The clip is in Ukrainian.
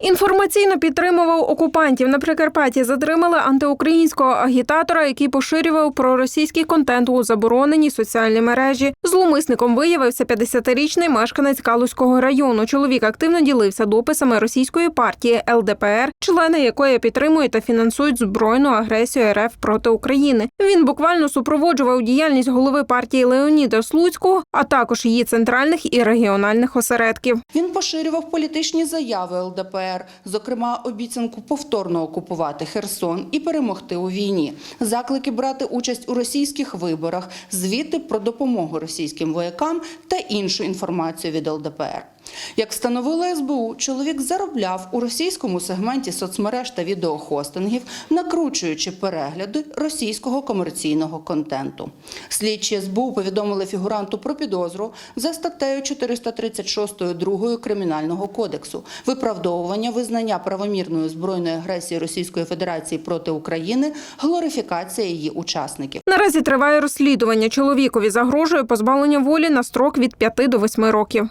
Інформаційно підтримував окупантів на Прикарпатті. Затримали антиукраїнського агітатора, який поширював проросійський контент у забороненій соціальній мережі. Зловмисником виявився 50-річний мешканець Калузького району. Чоловік активно ділився дописами російської партії ЛДПР, члени якої підтримують та фінансують збройну агресію РФ проти України. Він буквально супроводжував діяльність голови партії Леоніда Слуцького, а також її центральних і регіональних осередків. Він поширював політичні заяви ЛДПР, зокрема обіцянку повторно окупувати Херсон і перемогти у війні, заклики брати участь у російських виборах, звіти про допомогу російським воякам та іншу інформацію від ЛДПР. Як встановило СБУ, чоловік заробляв у російському сегменті соцмереж та відеохостингів, накручуючи перегляди російського комерційного контенту. Слідчі СБУ повідомили фігуранту про підозру за статтею 436 2 Кримінального кодексу виправдовування визнання правомірної збройної агресії Російської Федерації проти України, глорифікація її учасників. Наразі триває розслідування. Чоловікові загрожує позбавлення волі на строк від 5 до 8 років.